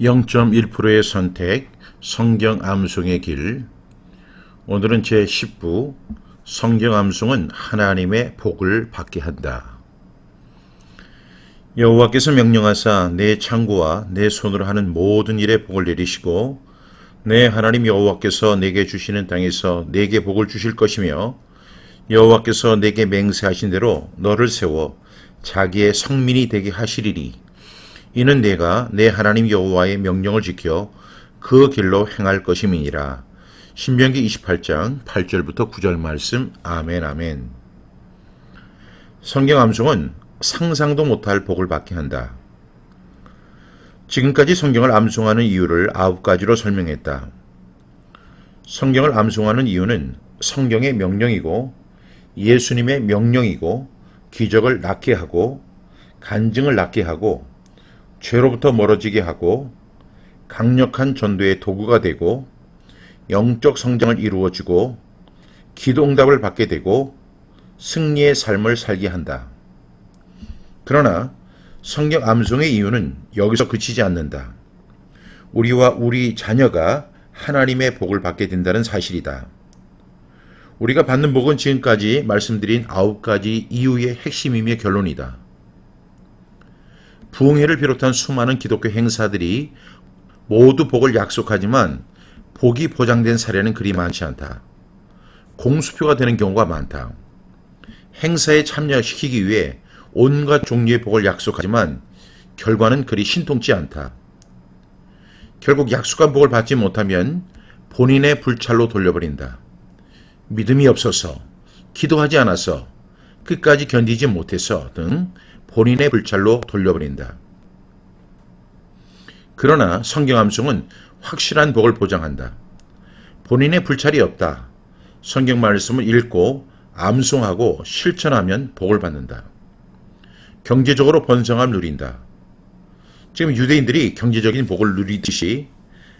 0.1%의 선택, 성경 암송의 길. 오늘은 제 10부, 성경 암송은 하나님의 복을 받게 한다. 여호와께서 명령하사 내 창고와 내 손으로 하는 모든 일에 복을 내리시고 내 하나님 여호와께서 내게 주시는 땅에서 내게 복을 주실 것이며 여호와께서 내게 맹세하신 대로 너를 세워 자기의 성민이 되게 하시리니 이는 내가 내 하나님 여호와의 명령을 지켜 그 길로 행할 것임이니라. 신명기 28장 8절부터 9절 말씀 아멘 아멘. 성경 암송은 상상도 못할 복을 받게 한다. 지금까지 성경을 암송하는 이유를 아홉 가지로 설명했다. 성경을 암송하는 이유는 성경의 명령이고 예수님의 명령이고 기적을 낫게 하고 간증을 낫게 하고 죄로부터 멀어지게 하고 강력한 전도의 도구가 되고 영적 성장을 이루어주고 기도 응답을 받게 되고 승리의 삶을 살게 한다. 그러나 성경 암송의 이유는 여기서 그치지 않는다. 우리와 우리 자녀가 하나님의 복을 받게 된다는 사실이다. 우리가 받는 복은 지금까지 말씀드린 아홉 가지 이유의 핵심이며 결론이다. 부흥회를 비롯한 수많은 기독교 행사들이 모두 복을 약속하지만 복이 보장된 사례는 그리 많지 않다. 공수표가 되는 경우가 많다. 행사에 참여시키기 위해 온갖 종류의 복을 약속하지만 결과는 그리 신통치 않다. 결국 약속한 복을 받지 못하면 본인의 불찰로 돌려버린다. 믿음이 없어서, 기도하지 않아서, 끝까지 견디지 못해서 등 본인의 불찰로 돌려버린다. 그러나 성경 암송은 확실한 복을 보장한다. 본인의 불찰이 없다. 성경 말씀을 읽고 암송하고 실천하면 복을 받는다. 경제적으로 번성함 누린다. 지금 유대인들이 경제적인 복을 누리듯이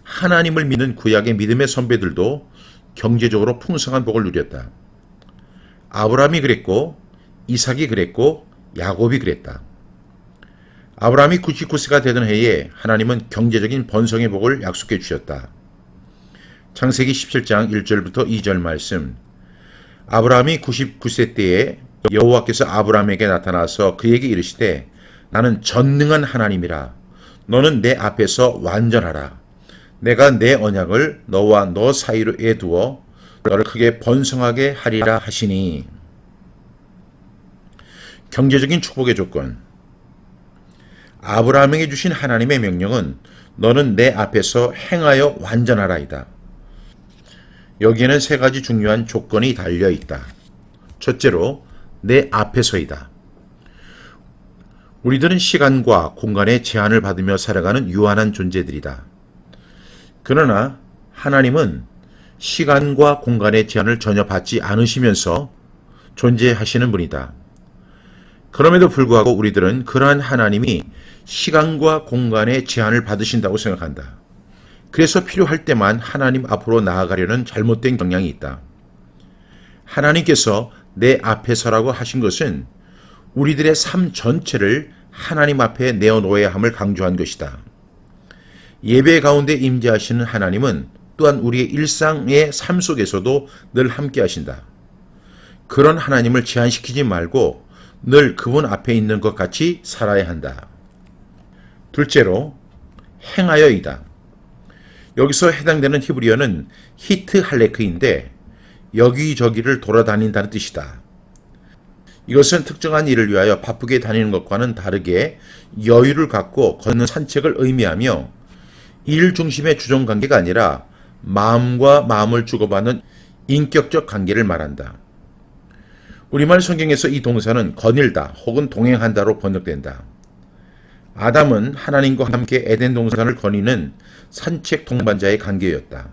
하나님을 믿는 구약의 믿음의 선배들도 경제적으로 풍성한 복을 누렸다. 아브라함이 그랬고 이삭이 그랬고 야곱이 그랬다. 아브라함이 99세가 되던 해에 하나님은 경제적인 번성의 복을 약속해 주셨다. 창세기 17장 1절부터 2절 말씀. 아브라함이 99세 때에 여호와께서 아브라함에게 나타나서 그에게 이르시되 나는 전능한 하나님이라 너는 내 앞에서 완전하라 내가 내 언약을 너와 너 사이로 에 두어 너를 크게 번성하게 하리라 하시니 경제적인 축복의 조건 아브라함에게 주신 하나님의 명령은 너는 내 앞에서 행하여 완전하라이다. 여기에는 세 가지 중요한 조건이 달려 있다. 첫째로 내 앞에서이다. 우리들은 시간과 공간의 제한을 받으며 살아가는 유한한 존재들이다. 그러나 하나님은 시간과 공간의 제한을 전혀 받지 않으시면서 존재하시는 분이다. 그럼에도 불구하고 우리들은 그러한 하나님이 시간과 공간의 제한을 받으신다고 생각한다. 그래서 필요할 때만 하나님 앞으로 나아가려는 잘못된 경향이 있다. 하나님께서 내 앞에 서라고 하신 것은 우리들의 삶 전체를 하나님 앞에 내어놓아야 함을 강조한 것이다. 예배 가운데 임재하시는 하나님은 또한 우리의 일상의 삶 속에서도 늘 함께 하신다. 그런 하나님을 제한시키지 말고 늘 그분 앞에 있는 것 같이 살아야 한다. 둘째로 행하여이다. 여기서 해당되는 히브리어는 히트 할레크인데 여기저기를 돌아다닌다는 뜻이다. 이것은 특정한 일을 위하여 바쁘게 다니는 것과는 다르게 여유를 갖고 걷는 산책을 의미하며 일 중심의 주종 관계가 아니라 마음과 마음을 주고받는 인격적 관계를 말한다. 우리말 성경에서 이 동사는 거닐다 혹은 동행한다로 번역된다. 아담은 하나님과 함께 에덴 동산을 거니는 산책 동반자의 관계였다.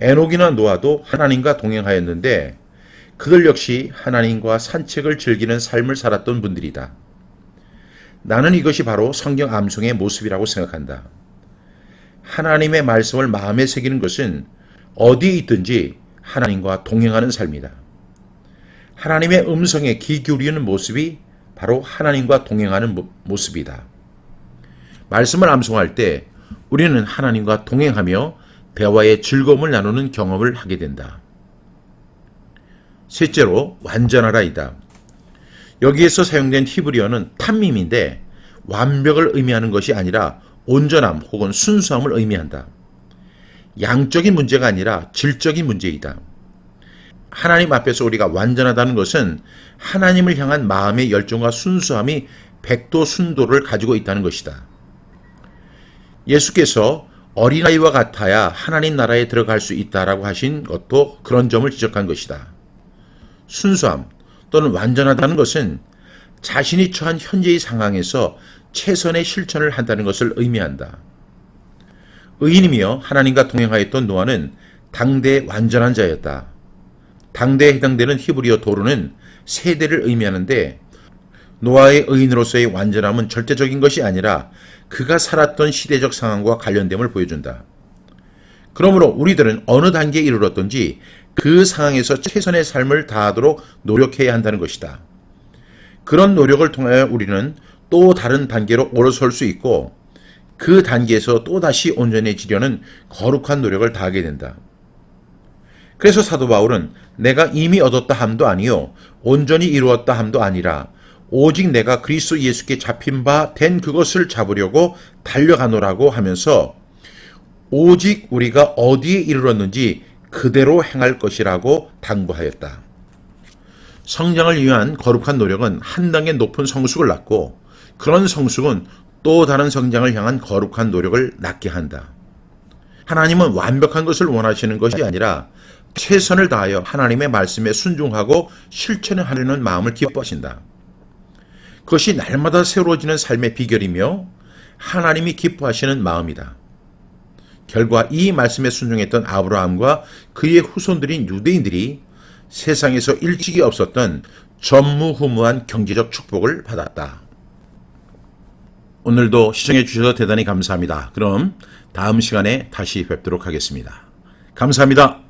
에녹이나 노아도 하나님과 동행하였는데 그들 역시 하나님과 산책을 즐기는 삶을 살았던 분들이다. 나는 이것이 바로 성경 암송의 모습이라고 생각한다. 하나님의 말씀을 마음에 새기는 것은 어디에 있든지 하나님과 동행하는 삶이다. 하나님의 음성에 귀 기울이는 모습이 바로 하나님과 동행하는 모습이다. 말씀을 암송할 때 우리는 하나님과 동행하며 대화의 즐거움을 나누는 경험을 하게 된다. 셋째로 완전하라이다. 여기에서 사용된 히브리어는 탐밈인데 완벽을 의미하는 것이 아니라 온전함 혹은 순수함을 의미한다. 양적인 문제가 아니라 질적인 문제이다. 하나님 앞에서 우리가 완전하다는 것은 하나님을 향한 마음의 열정과 순수함이 백도 순도를 가지고 있다는 것이다. 예수께서 어린아이와 같아야 하나님 나라에 들어갈 수 있다라고 하신 것도 그런 점을 지적한 것이다. 순수함 또는 완전하다는 것은 자신이 처한 현재의 상황에서 최선의 실천을 한다는 것을 의미한다. 의인이며 하나님과 동행하였던 노아는 당대의 완전한 자였다. 당대에 해당되는 히브리어 도르는 세대를 의미하는데 노아의 의인으로서의 완전함은 절대적인 것이 아니라 그가 살았던 시대적 상황과 관련됨을 보여준다. 그러므로 우리들은 어느 단계에 이르렀던지 그 상황에서 최선의 삶을 다하도록 노력해야 한다는 것이다. 그런 노력을 통하여 우리는 또 다른 단계로 올라설 수 있고 그 단계에서 또다시 온전해지려는 거룩한 노력을 다하게 된다. 그래서 사도 바울은 내가 이미 얻었다 함도 아니요 온전히 이루었다 함도 아니라 오직 내가 그리스도 예수께 잡힌 바 된 그것을 잡으려고 달려가노라고 하면서 오직 우리가 어디에 이르렀는지 그대로 행할 것이라고 당부하였다. 성장을 위한 거룩한 노력은 한 단계 높은 성숙을 낳고 그런 성숙은 또 다른 성장을 향한 거룩한 노력을 낳게 한다. 하나님은 완벽한 것을 원하시는 것이 아니라 최선을 다하여 하나님의 말씀에 순종하고 실천하려는 마음을 기뻐하신다. 그것이 날마다 새로워지는 삶의 비결이며 하나님이 기뻐하시는 마음이다. 결과 이 말씀에 순종했던 아브라함과 그의 후손들인 유대인들이 세상에서 일찍이 없었던 전무후무한 경제적 축복을 받았다. 오늘도 시청해 주셔서 대단히 감사합니다. 그럼 다음 시간에 다시 뵙도록 하겠습니다. 감사합니다.